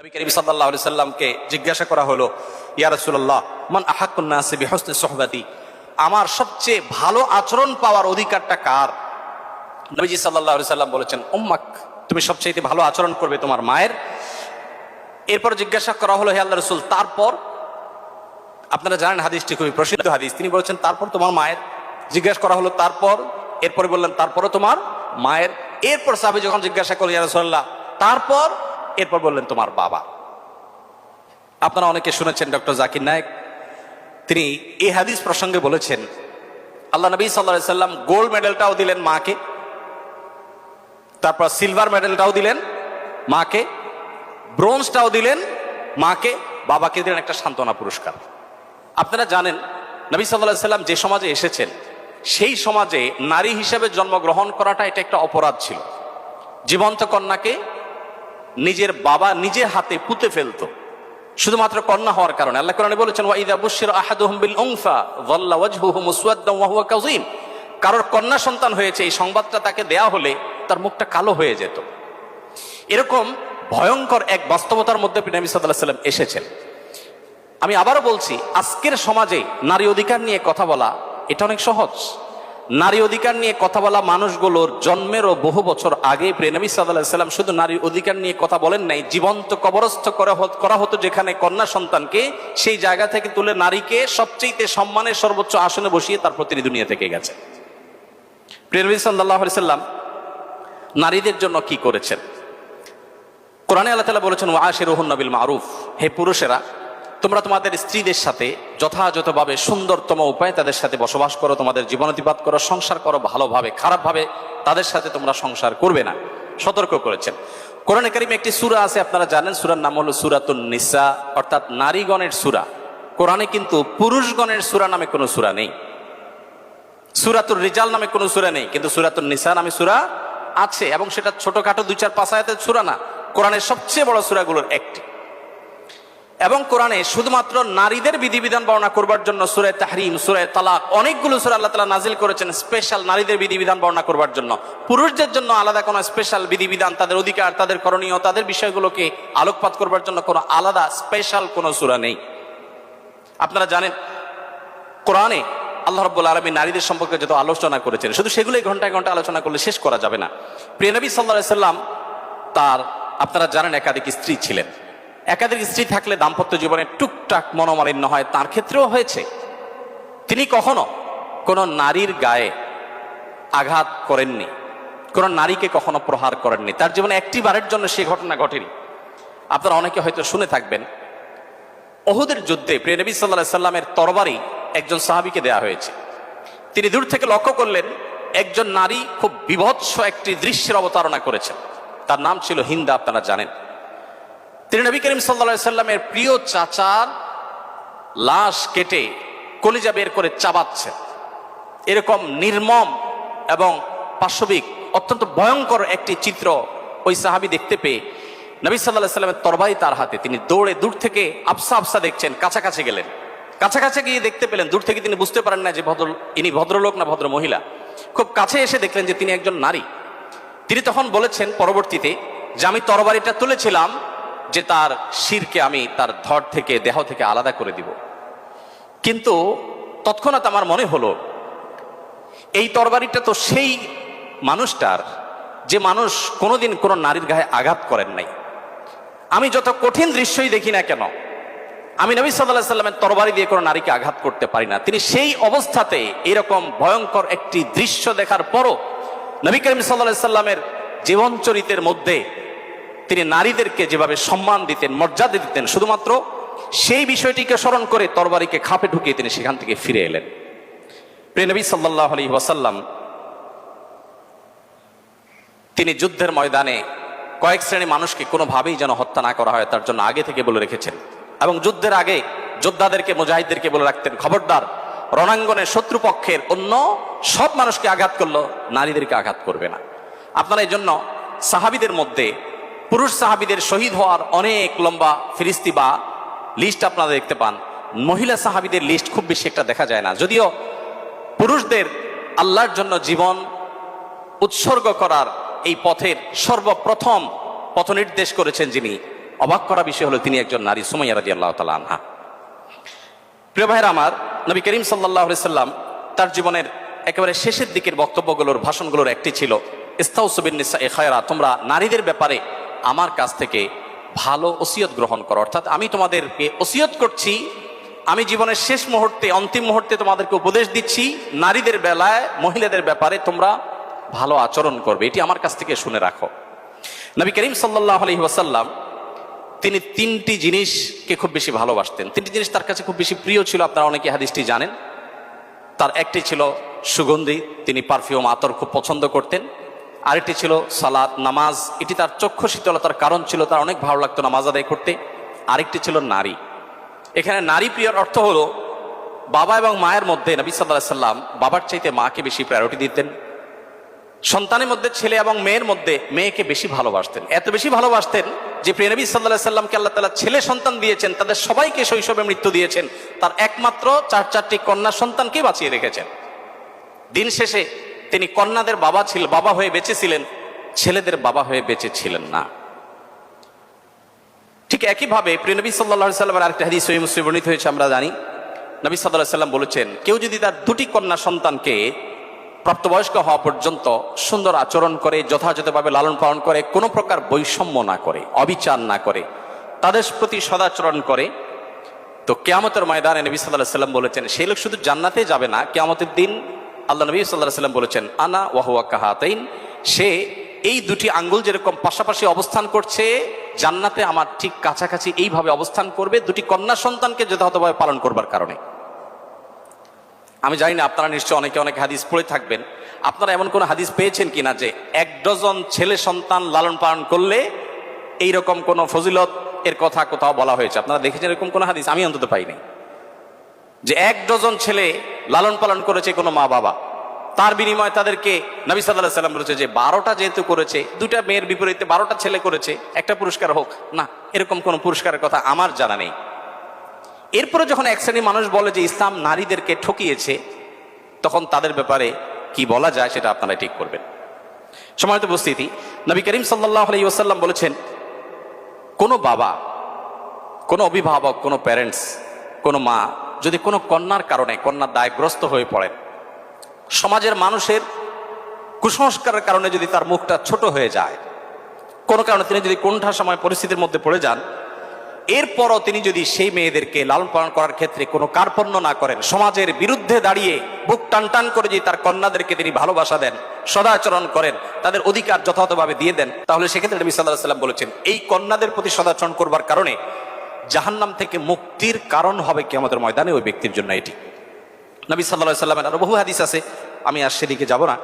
নবী করিম সাল্লাহ আলি সাল্লামকে জিজ্ঞাসা করা হলো, ইয়া রাসূলুল্লাহ, মান আহাক্কুন্নাসি বিহসনি সোহবাতি? আমার সবচেয়ে ভালো আচরণ পাওয়ার অধিকারটা কার? নবীজি সাল্লাহ আলি সাল্লাম বলেছেন, উম্মাক, তুমি সবচেয়ে ভালো আচরণ করবে তোমার মায়ের। এরপর জিজ্ঞাসা করা হলো, হে আল্লাহ রসুল, তারপর? আপনারা জানেন হাদিসটি খুবই প্রসিদ্ধ হাদিস। তিনি বলেছেন, তারপর তোমার মায়ের। জিজ্ঞাসা করা হলো, তারপর? এরপরে বললেন, তারপরও তোমার মায়ের। এরপর সাহাবি যখন জিজ্ঞাসা করলেন, ইয়া রাসূলুল্লাহ, তারপর? এরপর বললেন, তোমার বাবা। আপনারা অনেকে শুনেছেন ডক্টর জাকির নায়েক। তিনি এই হাদিস প্রসঙ্গে বলেছেন, আল্লাহ নবী সাল্লাহ সাল্লাম গোল্ড মেডেলটাও দিলেন মাকে, তারপর সিলভার মেডেলটাও দিলেন মাকে, ব্রোঞ্জটাও দিলেন মাকে, বাবাকে দিলেন একটা সান্ত্বনা পুরস্কার। আপনারা জানেন, নবী সাল্লাহ সাল্লাম যে সমাজে এসেছেন, সেই সমাজে নারী হিসেবে জন্মগ্রহণ করাটা এটা একটা অপরাধ ছিল। জীবন্ত কন্যাকে নিজের বাবা নিজের হাতে পুঁতে ফেলতো। শুধুমাত্র কন্যা হওয়ার কারণে। আল্লাহ কোরআনে বলেছেন, ওয়াইদা কারোর কন্যা সন্তান হয়েছে, এই সংবাদটা তাকে দেয়া হলে তার মুখটা কালো হয়ে যেত। এরকম ভয়ঙ্কর এক বাস্তবতার মধ্যে সাল্লাম এসেছেন। আমি আবারও বলছি, আজকের সমাজে নারী অধিকার নিয়ে কথা বলা, এটা অনেক সহজ। নারী অধিকার নিয়ে কথা বলা মানুষগুলোর জন্মেরও বহু বছর আগে প্রেনবী সাল্লাম শুধু নারী অধিকার নিয়ে কথা বলেন নাই, জীবন্ত কবরস্থ করা হত- যেখানে কন্যা সন্তানকে সেই জায়গা থেকে তুলে নারীকে সবচেয়ে সম্মানের সর্বোচ্চ আসনে বসিয়ে তার তিনি দুনিয়া থেকে গেছে। প্রেনবী সাল্লাহ সাল্লাম নারীদের জন্য কি করেছেন? কোরআনে আল্লাহ তালা বলেছেন ওয়াশে রোহন নবিল মারুফ। হে পুরুষেরা তোমরা তোমাদের স্ত্রীদের সাথে যথাযথভাবে সুন্দরতম উপায়ে তাদের সাথে বসবাস করো, তোমাদের জীবনাতিপাত করো, সংসার করো, ভালোভাবে, খারাপভাবে তাদের সাথে তোমরা সংসার করবে না। সতর্ক করেছেন। কোরআনে কারিমে একটি সুরা আছে, আপনারা জানেন, সুরার নাম হলো সুরাতুন নিসা, অর্থাৎ নারীগণের সুরা। কোরআনে কিন্তু পুরুষগণের সুরা নামে কোনো সুরা নেই। সুরাতুর রিজাল নামে কোনো সুরা নেই, কিন্তু সুরাতুর নিসা নামে সুরা আছে, এবং সেটা ছোটখাটো দুই চার পাঁচ আয়াতের সুরা না। কোরআনের সবচেয়ে বড় সুরাগুলোর একটি। এবং কোরআনে শুধুমাত্র নারীদের বিধিবিধান বর্ণনা করবার জন্য সুরায় তাহরিম সুরায় তালাক অনেকগুলো সুরে আল্লাহ তালা নাজিল করেছেন স্পেশাল নারীদের বিধিবিধান বর্ণনা করবার জন্য। পুরুষদের জন্য আলাদা কোনো স্পেশাল বিধিবিধান, তাদের অধিকার, তাদের করণীয়, তাদের বিষয়গুলোকে আলোকপাত করবার জন্য কোনো আলাদা স্পেশাল কোনো সুরা নেই। আপনারা জানেন, কোরআনে আল্লাহ রব্বুল আলমী নারীদের সম্পর্কে যত আলোচনা করেছেন, শুধু সেগুলোই ঘন্টায় ঘণ্টা আলোচনা করলে শেষ করা যাবে না। প্রিয়নবী সাল্লাহ সাল্লাম তার, আপনারা জানেন একাধিক স্ত্রী ছিলেন। একাধিক স্ত্রী থাকলে দাম্পত্য জীবনে টুকটাক মনোমালিন্য হয়, তার ক্ষেত্রেও হয়েছে। তিনি কখনো কোনো নারীর গায়ে আঘাত করেননি, কোনো নারীকে কখনো প্রহার করেননি। তার জীবনে একটি বারের জন্য সে ঘটনা ঘটেনি। আপনারা অনেকে হয়তো শুনে থাকবেন অহুদের যুদ্ধে প্রিয় নবী সাল্লাহ সাল্লামের তরবারি একজন সাহাবিকে দেয়া হয়েছে। তিনি দূর থেকে লক্ষ্য করলেন, একজন নারী খুব বিভৎস একটি দৃশ্যের অবতারণা করেছেন। তার নাম ছিল হিন্দা, আপনারা জানেন। তিনি নবী করিম সাল্লা সাল্লামের প্রিয় চাচার লাশ কেটে কলিজা বের করে চাবাচ্ছেন। এরকম নির্মম এবং পাশবিক অত্যন্ত ভয়ঙ্কর একটি চিত্র ওই সাহাবি দেখতে পেয়ে নবী সাল্লাহ সাল্লামের তরবারি তার হাতে। তিনি দৌড়ে দূর থেকে আফসা আফসা দেখছেন, কাছাকাছি গেলেন। কাছাকাছি গিয়ে দেখতে পেলেন, দূর থেকে তিনি বুঝতে পারেন না যে ভদ্র, ইনি ভদ্রলোক না ভদ্র মহিলা। খুব কাছে এসে দেখলেন যে তিনি একজন নারী। তিনি তখন বলেছেন পরবর্তীতে, যে আমি তরবারিটা তুলেছিলাম যে তার শিরকে আমি তার ধর থেকে, দেহ থেকে আলাদা করে দিব। কিন্তু তৎক্ষণাৎ আমার মনে হলো, এই তরবারিটা তো সেই মানুষটার, যে মানুষ কোনোদিন কোনো নারীর গায়ে আঘাত করেন নাই। আমি যত কঠিন দৃশ্যই দেখি না কেন, আমি নবী সাল্লাহ সাল্লামের তরবারি দিয়ে কোনো নারীকে আঘাত করতে পারি না। তিনি সেই অবস্থাতে এরকম ভয়ঙ্কর একটি দৃশ্য দেখার পরও নবী করিম সাল্লাহ সাল্লামের জীবন চরিতের মধ্যে তিনি নারীদেরকে যেভাবে সম্মান দিতেন, মর্যাদা দিতেন, শুধুমাত্র সেই বিষয়টিকে স্মরণ করে তরবারিকে খাপে ঢুকিয়ে তিনি সেখান থেকে ফিরে এলেন। প্রিয় নবী সাল্লাহ আলী ওয়াসাল্লাম তিনি যুদ্ধের ময়দানে কয়েক শ্রেণি মানুষকে কোনোভাবেই যেন হত্যা না করা হয়, তার জন্য আগে থেকে বলে রেখেছেন। এবং যুদ্ধের আগে যোদ্ধাদেরকে, মুজাহিদদেরকে বলে রাখতেন, খবরদার, রণাঙ্গনের শত্রুপক্ষের অন্য সব মানুষকে আঘাত করল, নারীদেরকে আঘাত করবে না। আপনারা এই জন্য সাহাবিদের মধ্যে পুরুষ সাহাবিদের শহীদ হওয়ার অনেক লম্বা ফিরিস্তি বা লিস্ট আপনারা দেখতে পান। মহিলা সাহাবিদের লিস্ট খুব বেশি একটা দেখা যায় না। যদিও পুরুষদের আল্লাহর জন্য জীবন উৎসর্গ করার এই পথের সর্বপ্রথম পথ নির্দেশ করেছেন যিনি। অবাক করা বিষয় হলো তিনি একজন নারী, সুমাইয়া রাজি আল্লাহ তালা আনহা। প্রিয় ভাইরা আমার, নবী করিম সাল্লাহ সাল্লাম তার জীবনের একেবারে শেষের দিকের বক্তব্যগুলোর ভাষণগুলোর একটি ছিল ইস্তাউসবিনিসা এ খায়রা, তোমরা নারীদের ব্যাপারে আমার কাছ থেকে ভালো ওসিয়ত গ্রহণ করো। অর্থাৎ আমি তোমাদেরকে ওসিয়ত করছি, আমি জীবনের শেষ মুহূর্তে, অন্তিম মুহূর্তে তোমাদেরকে উপদেশ দিচ্ছি, নারীদের বেলায়, মহিলাদের ব্যাপারে তোমরা ভালো আচরণ করবে। এটি আমার কাছ থেকে শুনে রাখো। নবী করিম সাল্লাহ আলহি ওয়াসাল্লাম তিনি তিনটি জিনিসকে খুব বেশি ভালোবাসতেন। তিনটি জিনিস তার কাছে খুব বেশি প্রিয় ছিল, আপনারা অনেকে হাদিসটি জানেন। তার একটি ছিল সুগন্ধি, তিনি পারফিউম আতর খুব পছন্দ করতেন। আরেকটি ছিল সালাত, নামাজ। এটি তার চক্ষু শীতলতার কারণ ছিল, তার অনেক ভালো লাগতো নামাজ আদায় করতে। আরেকটি ছিল নারী। এখানে নারী প্রিয়র অর্থ হলো, বাবা এবং মায়ের মধ্যে নবী সাল্লাহ সাল্লাম বাবার চাইতে মাকে বেশি প্রায়োরিটি দিতেন। সন্তানের মধ্যে ছেলে এবং মেয়ের মধ্যে মেয়েকে বেশি ভালোবাসতেন। এত বেশি ভালোবাসতেন যে প্রিয় প্রিয়নবী সাল্লাহ সাল্লামকে আল্লাহ তালা ছেলে সন্তান দিয়েছেন, তাদের সবাইকে শৈশবে মৃত্যু দিয়েছেন। তার একমাত্র চার চারটি কন্যা সন্তানকে বাঁচিয়ে রেখেছেন। দিন শেষে তিনি কন্যাদের বাবা ছিল, বাবা হয়ে বেঁচেছিলেন, ছেলেদের বাবা হয়ে বেঁচে ছিলেন না। ঠিক একইভাবে প্রিয়নবী সাল্লাহ সাল্লামের আরেকটা হাদিস সহি মুসলিম বর্ণিত হয়েছে, আমরা জানি। নবী সাল্লাহ সাল্লাম বলেছেন, কেউ যদি তার দুটি কন্যা সন্তানকে প্রাপ্তবয়স্ক হওয়া পর্যন্ত সুন্দর আচরণ করে, যথাযথভাবে লালন পালন করে, কোনো প্রকার বৈষম্য না করে, অবিচার না করে, তাদের প্রতি সদাচরণ করে, তো কেয়ামতের ময়দানে নবী সাল্লাহ সাল্লাম বলেছেন, সেই লোক শুধু জান্নাতে যাবে না, কেয়ামতের দিন আল্লাহ নবী সাল্লাহ সাল্লাম বলেছেন, আনা ওয়াহুয়া কাহাতাইন সে এই দুটি আঙ্গুল যেরকম পাশাপাশি অবস্থান করছে, জান্নাতে আমার ঠিক কাছাকাছি এইভাবে অবস্থান করবে, দুটি কন্যা সন্তানকে যথাযথভাবে পালন করবার কারণে। আমি জানি না, আপনারা নিশ্চয় অনেকে অনেক হাদিস পড়ে থাকবেন। আপনারা এমন কোন হাদিস পেয়েছেন কিনা যে এক ডজন ছেলে সন্তান লালন পালন করলে এই রকম কোন ফজিলত এর কথা কোথাও বলা হয়েছে? আপনারা দেখেছেন এরকম কোন হাদিস? আমি অন্তত পাইনি। যে এক ডজন ছেলে লালন পালন করেছে কোনো মা বাবা। তার বিনিময়ে তাদেরকে নবী সাল্লাহ সাল্লাম বলেছে যে বারোটা যেহেতু করেছে দুটা মেয়ের বিপরীতে বারোটা ছেলে করেছে, একটা পুরস্কার হোক। না, এরকম কোনো পুরস্কারের কথা আমার জানা নেই। এরপরে যখন এক শ্রেণি মানুষ বলে যে ইসলাম নারীদেরকে ঠকিয়েছে, তখন তাদের ব্যাপারে কি বলা যায় সেটা আপনারা ঠিক করবেন। সময়ত উপস্থিতি, নবী করিম সাল্লাহ ওসাল্লাম বলেছেন, কোনো বাবা, কোনো অভিভাবক, কোনো প্যারেন্টস কোনো মা যদি কোনো কন্যার কারণে কন্যার দায়গ্রস্ত হয়ে পড়েন, সমাজের মানুষের কুসংস্কারের কারণে যদি তার মুখটা ছোট হয়ে যায়, কোনো কারণে তিনি যদি কোনটা সময় পরিস্থিতির মধ্যে পড়ে যান, এরপরও তিনি যদি সেই মেয়েদেরকে লালন পালন করার ক্ষেত্রে কোনো কার্পণ্য না করেন, সমাজের বিরুদ্ধে দাঁড়িয়ে বুক টান টান করে যদি তার কন্যাদেরকে তিনি ভালোবাসা দেন, সদাচরণ করেন, তাদের অধিকার যথাযথভাবে দিয়ে দেন, তাহলে সেক্ষেত্রে নবী সাল্লাহ সাল্লাম বলেছেন, এই কন্যাদের প্রতি সদাচরণ করবার কারণে জাহান্নাম থেকে মুক্তির কারণ হবে কি আমাদের ময়দানে ওই ব্যক্তির জন্য এটি। নবী সাল্লাহ সাল্লামের আরও বহু হাদিস আছে, আমি আর সেদিকে যাব না।